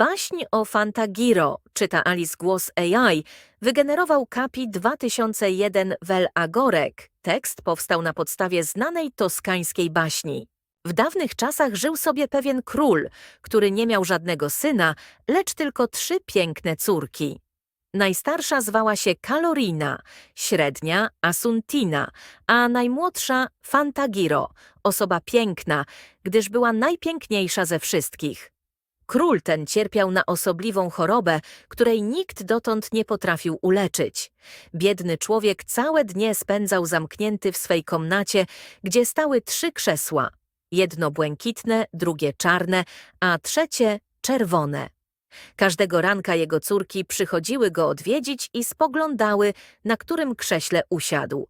Baśń o Fantagiro, czyta Alice Głos AI, wygenerował Kapi 2001 Vel Agorek. Tekst powstał na podstawie znanej toskańskiej baśni. W dawnych czasach żył sobie pewien król, który nie miał żadnego syna, lecz tylko trzy piękne córki. Najstarsza zwała się Kalorina, średnia Asuntina, a najmłodsza Fantagiro, osoba piękna, gdyż była najpiękniejsza ze wszystkich. Król ten cierpiał na osobliwą chorobę, której nikt dotąd nie potrafił uleczyć. Biedny człowiek całe dnie spędzał zamknięty w swej komnacie, gdzie stały trzy krzesła. Jedno błękitne, drugie czarne, a trzecie czerwone. Każdego ranka jego córki przychodziły go odwiedzić i spoglądały, na którym krześle usiadł.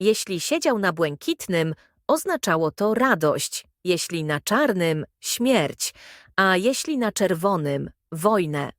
Jeśli siedział na błękitnym, oznaczało to radość, jeśli na czarnym śmierć, a jeśli na czerwonym wojnę.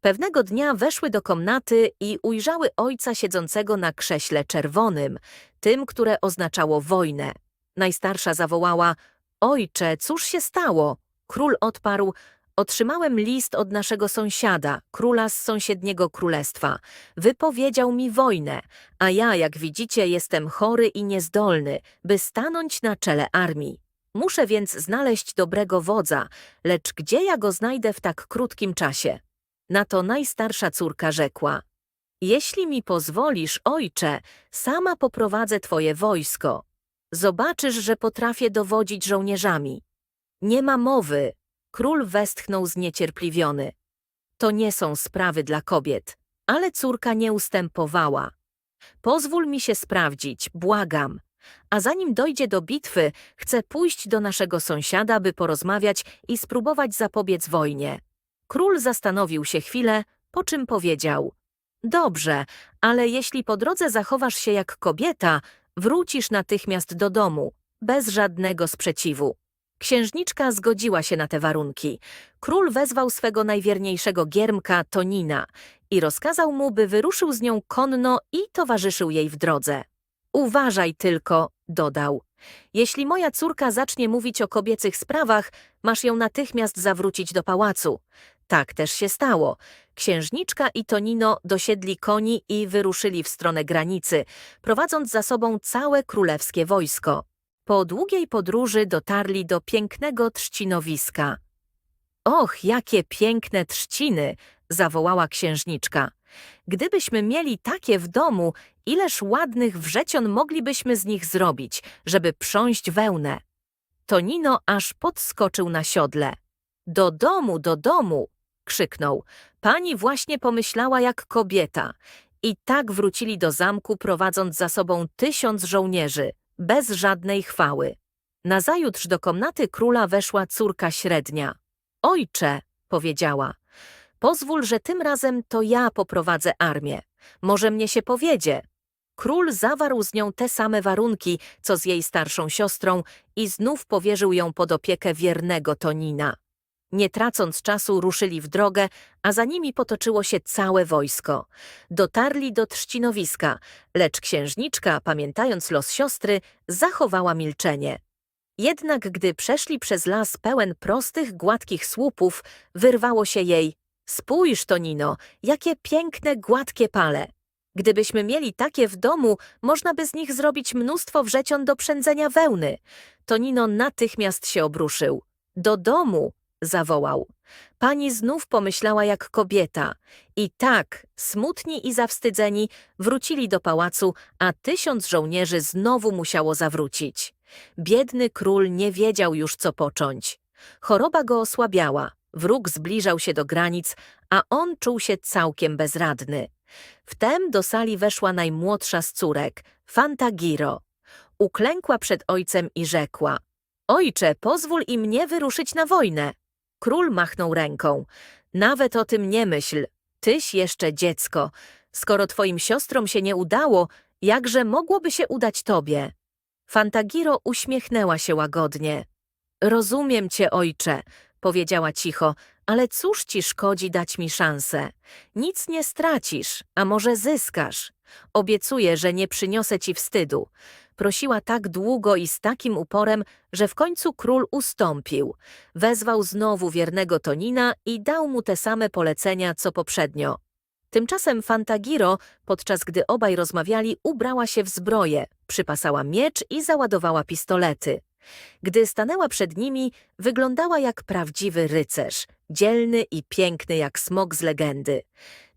Pewnego dnia weszły do komnaty i ujrzały ojca siedzącego na krześle czerwonym, tym, które oznaczało wojnę. Najstarsza zawołała: Ojcze, cóż się stało? Król odparł: Otrzymałem list od naszego sąsiada, króla z sąsiedniego królestwa. Wypowiedział mi wojnę, a ja, jak widzicie, jestem chory i niezdolny, by stanąć na czele armii. Muszę więc znaleźć dobrego wodza, lecz gdzie ja go znajdę w tak krótkim czasie? Na to najstarsza córka rzekła: Jeśli mi pozwolisz, ojcze, sama poprowadzę twoje wojsko. Zobaczysz, że potrafię dowodzić żołnierzami. Nie ma mowy, król westchnął zniecierpliwiony. To nie są sprawy dla kobiet, ale córka nie ustępowała. Pozwól mi się sprawdzić, błagam. A zanim dojdzie do bitwy, chcę pójść do naszego sąsiada, by porozmawiać i spróbować zapobiec wojnie. Król zastanowił się chwilę, po czym powiedział: Dobrze, ale jeśli po drodze zachowasz się jak kobieta, wrócisz natychmiast do domu, bez żadnego sprzeciwu. Księżniczka zgodziła się na te warunki. Król wezwał swego najwierniejszego giermka, Tonina, i rozkazał mu, by wyruszył z nią konno i towarzyszył jej w drodze. Uważaj tylko, dodał. Jeśli moja córka zacznie mówić o kobiecych sprawach, masz ją natychmiast zawrócić do pałacu. Tak też się stało. Księżniczka i Tonino dosiedli koni i wyruszyli w stronę granicy, prowadząc za sobą całe królewskie wojsko. Po długiej podróży dotarli do pięknego trzcinowiska. Och, jakie piękne trzciny! zawołała księżniczka. Gdybyśmy mieli takie w domu, ileż ładnych wrzecion moglibyśmy z nich zrobić, żeby prząść wełnę. Tonino aż podskoczył na siodle. Do domu, do domu! krzyknął. Pani właśnie pomyślała jak kobieta. I tak wrócili do zamku, prowadząc za sobą tysiąc żołnierzy, bez żadnej chwały. Nazajutrz do komnaty króla weszła córka średnia. Ojcze, powiedziała, pozwól, że tym razem to ja poprowadzę armię. Może mnie się powiedzie. Król zawarł z nią te same warunki, co z jej starszą siostrą i znów powierzył ją pod opiekę wiernego Tonina. Nie tracąc czasu ruszyli w drogę, a za nimi potoczyło się całe wojsko. Dotarli do trzcinowiska, lecz księżniczka, pamiętając los siostry, zachowała milczenie. Jednak gdy przeszli przez las pełen prostych, gładkich słupów, wyrwało się jej Spójrz, Tonino, jakie piękne, gładkie pale. Gdybyśmy mieli takie w domu, można by z nich zrobić mnóstwo wrzecion do przędzenia wełny. Tonino natychmiast się obruszył. Do domu, zawołał. Pani znów pomyślała jak kobieta. I tak, smutni i zawstydzeni, wrócili do pałacu, a tysiąc żołnierzy znowu musiało zawrócić. Biedny król nie wiedział już, co począć. Choroba go osłabiała, wróg zbliżał się do granic, a on czuł się całkiem bezradny. Wtem do sali weszła najmłodsza z córek, Fantagiro. Uklękła przed ojcem i rzekła – Ojcze, pozwól i mnie wyruszyć na wojnę. Król machnął ręką. Nawet o tym nie myśl. Tyś jeszcze dziecko. Skoro twoim siostrom się nie udało, jakże mogłoby się udać tobie? Fantagiro uśmiechnęła się łagodnie. Rozumiem cię, ojcze, powiedziała cicho, ale cóż ci szkodzi dać mi szansę? Nic nie stracisz, a może zyskasz. Obiecuję, że nie przyniosę ci wstydu. Prosiła tak długo i z takim uporem, że w końcu król ustąpił. Wezwał znowu wiernego Tonina i dał mu te same polecenia, co poprzednio. Tymczasem Fantagiro, podczas gdy obaj rozmawiali, ubrała się w zbroję, przypasała miecz i załadowała pistolety. Gdy stanęła przed nimi, wyglądała jak prawdziwy rycerz, dzielny i piękny jak smok z legendy.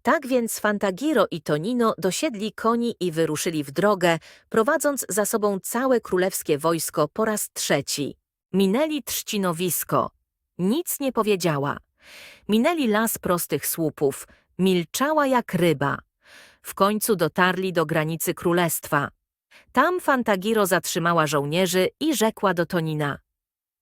Tak więc Fantagiro i Tonino dosiedli koni i wyruszyli w drogę, prowadząc za sobą całe królewskie wojsko po raz trzeci. Minęli trzcinowisko. Nic nie powiedziała. Minęli las prostych słupów. Milczała jak ryba. W końcu dotarli do granicy królestwa. Tam Fantagiro zatrzymała żołnierzy i rzekła do Tonina.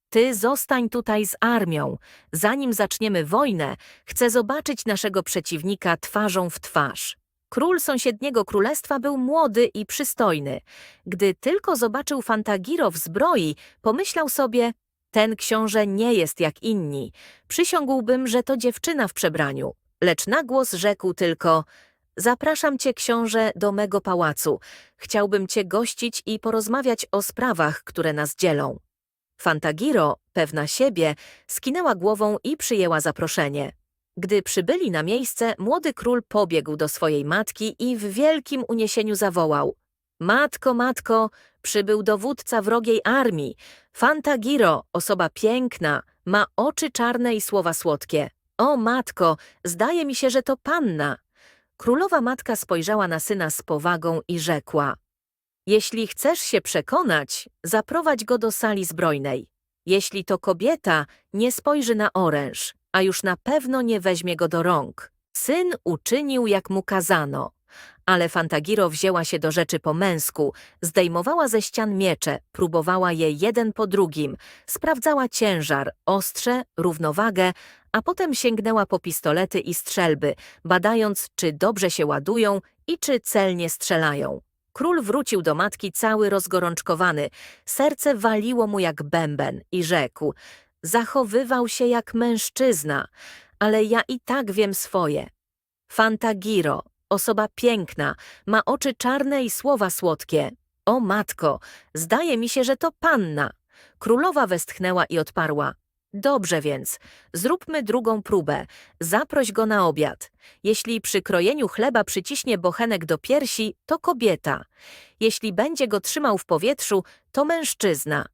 Ty zostań tutaj z armią. Zanim zaczniemy wojnę, chcę zobaczyć naszego przeciwnika twarzą w twarz. Król sąsiedniego królestwa był młody i przystojny. Gdy tylko zobaczył Fantagiro w zbroi, pomyślał sobie, ten książę nie jest jak inni. Przysiągłbym, że to dziewczyna w przebraniu. Lecz na głos rzekł tylko, zapraszam cię, książę, do mego pałacu. Chciałbym cię gościć i porozmawiać o sprawach, które nas dzielą. Fantagiro, pewna siebie, skinęła głową i przyjęła zaproszenie. Gdy przybyli na miejsce, młody król pobiegł do swojej matki i w wielkim uniesieniu zawołał. Matko, matko, przybył dowódca wrogiej armii. Fantagiro, osoba piękna, ma oczy czarne i słowa słodkie. O matko, zdaje mi się, że to panna. Królowa matka spojrzała na syna z powagą i rzekła. Jeśli chcesz się przekonać, zaprowadź go do sali zbrojnej. Jeśli to kobieta, nie spojrzy na oręż, a już na pewno nie weźmie go do rąk. Syn uczynił, jak mu kazano. Ale Fantagiro wzięła się do rzeczy po męsku, zdejmowała ze ścian miecze, próbowała je jeden po drugim, sprawdzała ciężar, ostrze, równowagę, a potem sięgnęła po pistolety i strzelby, badając, czy dobrze się ładują i czy celnie strzelają. Król wrócił do matki cały rozgorączkowany, serce waliło mu jak bęben i rzekł, zachowywał się jak mężczyzna, ale ja i tak wiem swoje. Fantagiro, osoba piękna, ma oczy czarne i słowa słodkie. O matko, zdaje mi się, że to panna. Królowa westchnęła i odparła. Dobrze więc, zróbmy drugą próbę. Zaproś go na obiad. Jeśli przy krojeniu chleba przyciśnie bochenek do piersi, to kobieta. Jeśli będzie go trzymał w powietrzu, to mężczyzna.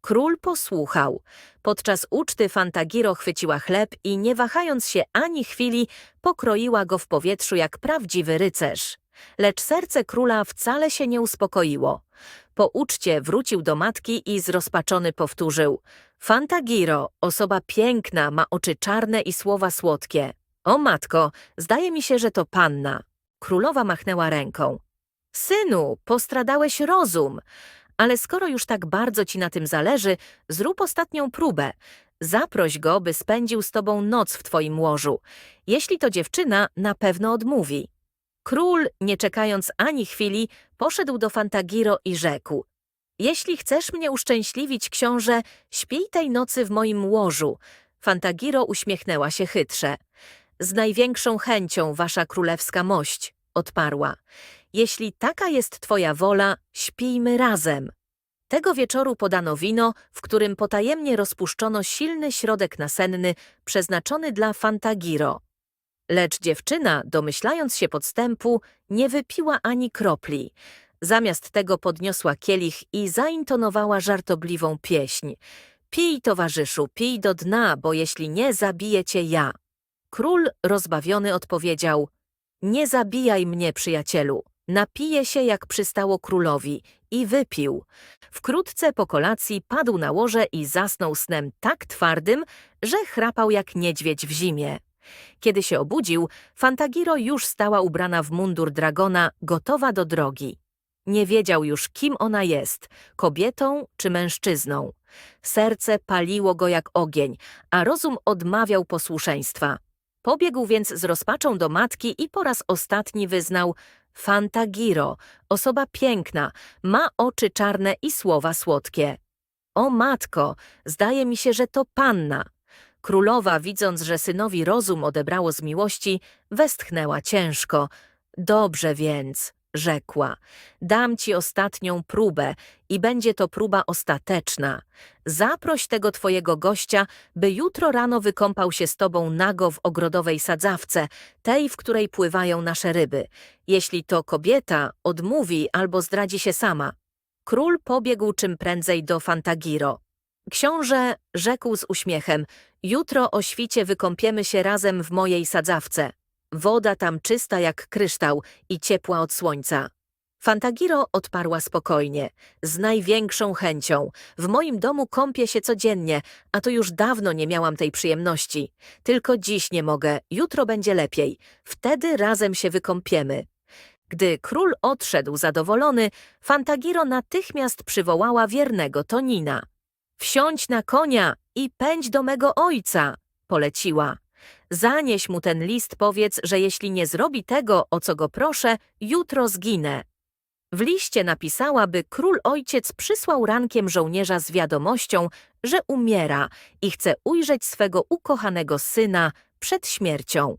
Król posłuchał. Podczas uczty Fantagiro chwyciła chleb i nie wahając się ani chwili, pokroiła go w powietrzu jak prawdziwy rycerz. Lecz serce króla wcale się nie uspokoiło. Po uczcie wrócił do matki i zrozpaczony powtórzył. Fantagiro, osoba piękna, ma oczy czarne i słowa słodkie. O matko, zdaje mi się, że to panna. Królowa machnęła ręką. Synu, postradałeś rozum. Ale skoro już tak bardzo ci na tym zależy, zrób ostatnią próbę. Zaproś go, by spędził z tobą noc w twoim łożu. Jeśli to dziewczyna, na pewno odmówi. Król, nie czekając ani chwili, poszedł do Fantagiro i rzekł. Jeśli chcesz mnie uszczęśliwić, książę, śpij tej nocy w moim łożu. Fantagiro uśmiechnęła się chytrze. Z największą chęcią, wasza królewska mość, odparła. Jeśli taka jest twoja wola, śpijmy razem. Tego wieczoru podano wino, w którym potajemnie rozpuszczono silny środek nasenny przeznaczony dla Fantagiro. Lecz dziewczyna, domyślając się podstępu, nie wypiła ani kropli. Zamiast tego podniosła kielich i zaintonowała żartobliwą pieśń. Pij, towarzyszu, pij do dna, bo jeśli nie, zabiję cię ja. Król rozbawiony odpowiedział, nie zabijaj mnie, przyjacielu. Napiję się, jak przystało królowi, i wypił. Wkrótce po kolacji padł na łoże i zasnął snem tak twardym, że chrapał jak niedźwiedź w zimie. Kiedy się obudził, Fantagiro już stała ubrana w mundur dragona, gotowa do drogi. Nie wiedział już, kim ona jest, kobietą czy mężczyzną. Serce paliło go jak ogień, a rozum odmawiał posłuszeństwa. Pobiegł więc z rozpaczą do matki i po raz ostatni wyznał Fantagiro, osoba piękna, ma oczy czarne i słowa słodkie. O matko, zdaje mi się, że to panna. Królowa, widząc, że synowi rozum odebrało z miłości, westchnęła ciężko. Dobrze więc, rzekła, dam ci ostatnią próbę i będzie to próba ostateczna. Zaproś tego twojego gościa, by jutro rano wykąpał się z tobą nago w ogrodowej sadzawce, tej, w której pływają nasze ryby. Jeśli to kobieta, odmówi albo zdradzi się sama. Król pobiegł czym prędzej do Fantagiro. Książę rzekł z uśmiechem, jutro o świcie wykąpiemy się razem w mojej sadzawce. Woda tam czysta jak kryształ i ciepła od słońca. Fantagiro odparła spokojnie, z największą chęcią. W moim domu kąpię się codziennie, a to już dawno nie miałam tej przyjemności. Tylko dziś nie mogę, jutro będzie lepiej. Wtedy razem się wykąpiemy. Gdy król odszedł zadowolony, Fantagiro natychmiast przywołała wiernego Tonina. Wsiądź na konia i pędź do mego ojca, poleciła. Zanieś mu ten list, powiedz, że jeśli nie zrobi tego, o co go proszę, jutro zginę. W liście napisała, by król ojciec przysłał rankiem żołnierza z wiadomością, że umiera i chce ujrzeć swego ukochanego syna przed śmiercią.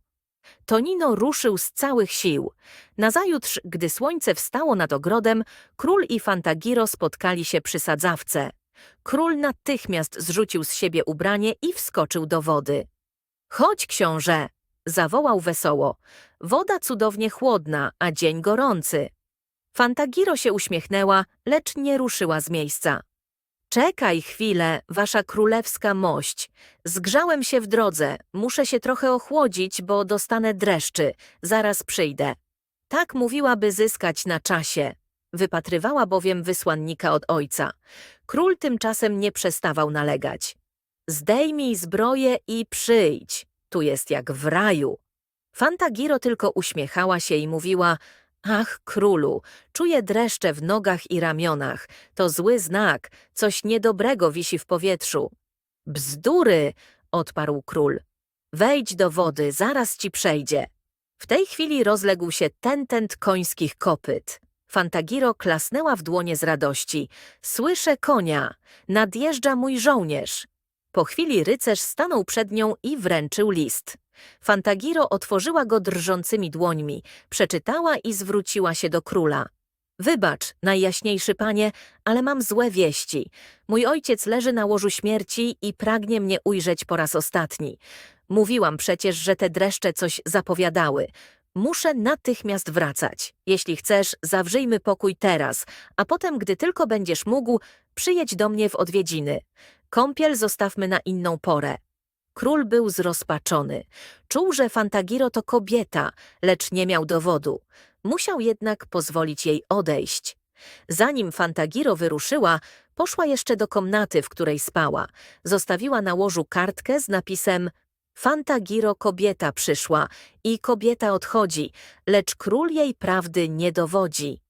Tonino ruszył z całych sił. Nazajutrz, gdy słońce wstało nad ogrodem, król i Fantagiro spotkali się przy sadzawce. Król natychmiast zrzucił z siebie ubranie i wskoczył do wody. Chodź, książę! zawołał wesoło. Woda cudownie chłodna, a dzień gorący. Fantagiro się uśmiechnęła, lecz nie ruszyła z miejsca. Czekaj chwilę, wasza królewska mość. Zgrzałem się w drodze, muszę się trochę ochłodzić, bo dostanę dreszczy. Zaraz przyjdę. Tak mówiła, by zyskać na czasie. Wypatrywała bowiem wysłannika od ojca. Król tymczasem nie przestawał nalegać. Zdejmij zbroję i przyjdź. Tu jest jak w raju. Fantagiro tylko uśmiechała się i mówiła Ach, królu, czuję dreszcze w nogach i ramionach. To zły znak, coś niedobrego wisi w powietrzu. Bzdury, odparł król. Wejdź do wody, zaraz ci przejdzie. W tej chwili rozległ się tentent końskich kopyt. Fantagiro klasnęła w dłonie z radości. Słyszę konia, nadjeżdża mój żołnierz. Po chwili rycerz stanął przed nią i wręczył list. Fantagiro otworzyła go drżącymi dłońmi, przeczytała i zwróciła się do króla. Wybacz, najjaśniejszy panie, ale mam złe wieści. Mój ojciec leży na łożu śmierci i pragnie mnie ujrzeć po raz ostatni. Mówiłam przecież, że te dreszcze coś zapowiadały. Muszę natychmiast wracać. Jeśli chcesz, zawrzyjmy pokój teraz, a potem, gdy tylko będziesz mógł, przyjedź do mnie w odwiedziny. Kąpiel zostawmy na inną porę. Król był zrozpaczony. Czuł, że Fantagiro to kobieta, lecz nie miał dowodu. Musiał jednak pozwolić jej odejść. Zanim Fantagiro wyruszyła, poszła jeszcze do komnaty, w której spała. Zostawiła na łożu kartkę z napisem Fantagiro kobieta przyszła i kobieta odchodzi, lecz król jej prawdy nie dowodzi.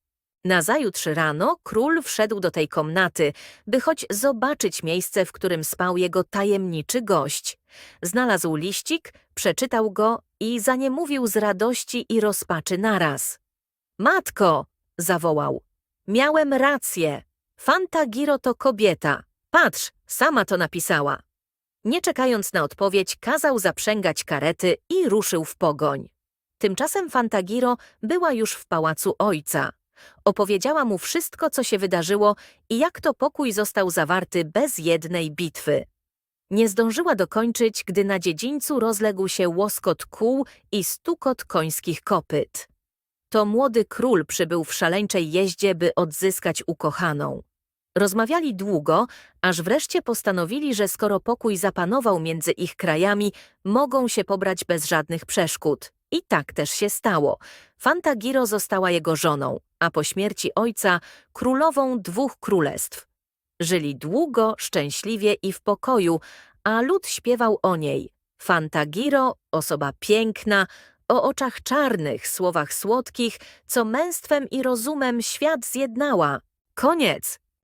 Nazajutrz rano król wszedł do tej komnaty, by choć zobaczyć miejsce, w którym spał jego tajemniczy gość. Znalazł liścik, przeczytał go i zaniemówił z radości i rozpaczy naraz. Matko, zawołał, miałem rację. Fantagiro to kobieta. Patrz, sama to napisała. Nie czekając na odpowiedź, kazał zaprzęgać karety i ruszył w pogoń. Tymczasem Fantagiro była już w pałacu ojca. Opowiedziała mu wszystko, co się wydarzyło i jak to pokój został zawarty bez jednej bitwy. Nie zdążyła dokończyć, gdy na dziedzińcu rozległ się łoskot kół i stukot końskich kopyt. To młody król przybył w szaleńczej jeździe, by odzyskać ukochaną. Rozmawiali długo, aż wreszcie postanowili, że skoro pokój zapanował między ich krajami, mogą się pobrać bez żadnych przeszkód. I tak też się stało. Fantagiro została jego żoną, a po śmierci ojca królową dwóch królestw. Żyli długo, szczęśliwie i w pokoju, a lud śpiewał o niej. Fantagiro, osoba piękna, o oczach czarnych, słowach słodkich, co męstwem i rozumem świat zjednała. Koniec!